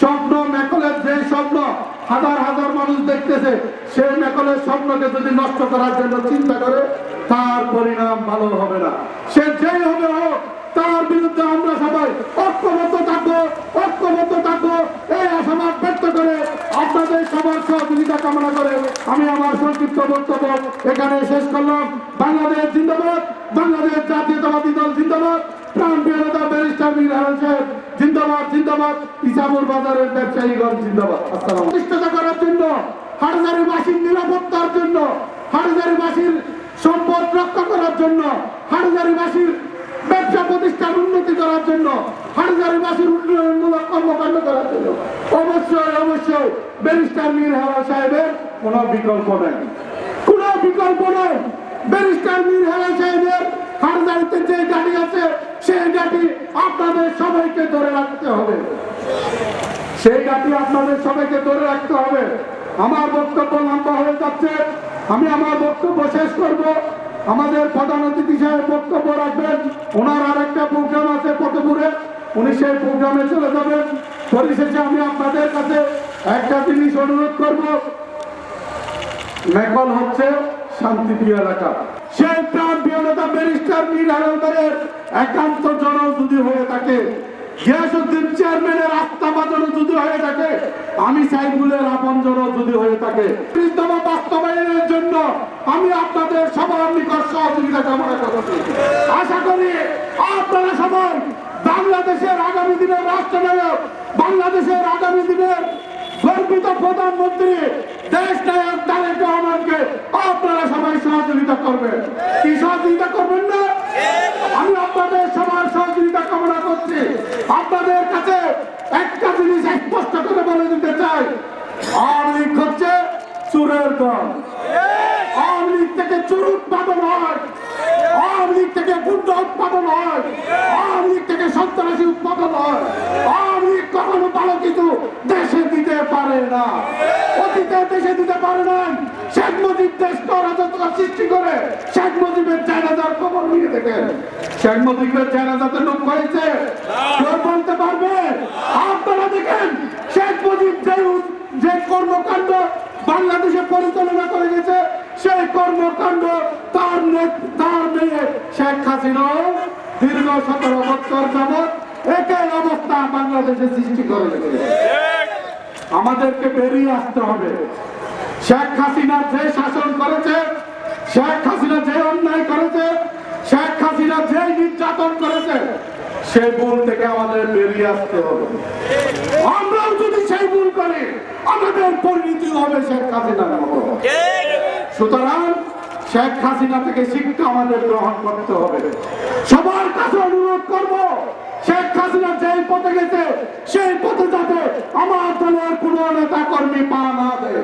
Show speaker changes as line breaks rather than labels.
স্বপ্ন মেকলের যে স্বপ্ন, হাজার হাজার মানুষ দেখতেছে সেই মেকলের স্বপ্নকে যদি নষ্ট করার জন্য চিন্তা করে, তার পরিণাম ভালো হবে না। সে যেই হবে হোক, তার বিরুদ্ধে আমরা সবাই ঐক্যবদ্ধ থাকব ঐক্যবদ্ধ থাকব। এই আশাবাদ ব্যক্ত করে আপনাদের সবার সহযোগিতা কামনা করে আমি আমার সংক্ষিপ্ত বক্তব্য এখানে শেষ করলাম। বাংলাদেশ জিন্দাবাদ, বাংলাদেশ জাতীয়তাবাদী দল জিন্দাবাদ। প্রাণ প্রিয় ব্যারিস্টার মীর সাহেব জিন্দাবাদ জিন্দাবাদ। ইসামুর বাজারের ব্যবসায়ীগণ জিন্দাবাদ। আসসালাম প্রতিষ্ঠাতা করার জন্য হাটজারি বাসীর নিরাপত্তার জন্য হাটজারি বাসীর সম্পদ রক্ষা করার জন্য হাটজারি বাসীর ব্যবসা প্রতিষ্ঠান উন্নতি করার জন্য হাটজারিবাসীর উন্নয়নমূলক কর্মকাণ্ড করার জন্য। অবশ্যই অবশ্যই, ব্যারিস্টার মীর হাওয়া সাহেবের কোনো বিকল্প নেই। কোনো বিকল্প নেই। ব্যারিস্টার মীর হাওয়া সাহেবের হাটজারিতে যে গাড়ি আছে সেই গাড়ি আপনাদের সবাইকে ধরে রাখতে হবে। সেই আপনাদের সবাইকে ধরে রাখতে হবে। আমার বক্তব্য লম্বা হয়ে যাচ্ছে। আমি আমার বক্তব্য শেষ করব। আমাদের প্রধান অতিথি সাহেব বক্তব্য রাখবেন। ওনার আর একটা প্রোগ্রাম আছে ফতেপুরে উনি সেই প্রোগ্রামে চলে যাবেন। পরিশেষে আমি আপনাদের কাছে একটা জিনিস অনুরোধ করব। মেকল হচ্ছে শান্তিপ্রিয় এলাকা। সেই প্রাণ প্রিয় নেতা ব্যারিস্টার মীর হালদারের একান্ত জন যদি হয়ে থাকে, গিয়াসুদ্দিন চেয়ারম্যানের যদি হয়ে থাকে, আমি জন যদি হয়ে থাকে। বাস্তবায়নের জন্য আমি আপনাদের সবার নিকট সহযোগিতা কামনা করছি। আশা করি আপনারা সবাই বাংলাদেশের আগামী দিনের রাষ্ট্রনায়ক, বাংলাদেশের আগামী দিনের গর্বিত প্রধানমন্ত্রী, দেশ নায়ক তারেক রহমানকে আপনারা সহযোগিতা করবেন কি সহযোগিতা করবেন না? আমি আপনাদের সবার সহযোগিতা কামনা করছি। আপনাদের কাছে একটা জিনিস স্পষ্ট করে বলে দিতে চাই। আওয়ামী লীগ হচ্ছে চুরের দল। আওয়ামী লীগ থেকে চুর উৎপাদন হয়। আওয়ামী লীগ থেকে গুন্ডা উৎপাদন হয়। আওয়ামী লীগ থেকে সন্ত্রাসী উৎপাদন হয়। আওয়ামী লীগ কখনো ভালো কিছু দেশে দিতে পারে না। দেশে দিতে পারে শেখ মুজিব অরাজকতা সৃষ্টি করে। শেখ মুজিবের জানাজার নিয়ে শেখ মুজিবের জানাজাতে লোক হয়েছে কেউ বলতে পারবে? আপনারা দেখেন, শেখ মুজিব যে কর্মকাণ্ড বাংলাদেশে পরিচালনা করে গেছে, সেই কর্মকাণ্ড তার তার মেয়ে শেখ হাসিনাও দীর্ঘ সতেরো বছর যাবৎ একই অবস্থা বাংলাদেশে সৃষ্টি করে আমাদেরকে বেরিয়ে আসতে হবে। শেখ হাসিনা যে শাসন করেছে, শেখ হাসিনা যে অন্যায় করেছে, শেখ হাসিনা যে নির্যাতন করেছে সেই ভুল থেকে আমাদের বেরিয়ে আসতে হবে। আমরাও যদি সেই ভুল করি, আমাদের পরিণতি হবে শেখ হাসিনার সুতরাং শেখ হাসিনা থেকে শিক্ষা আমাদের গ্রহণ করতে হবে। সবার কাছে অনুরোধ করব, শেখ হাসিনা যেই পথে গেছে, সেই পথে যাতে আমার দলের কোন নেতা কর্মী পা না দেয়।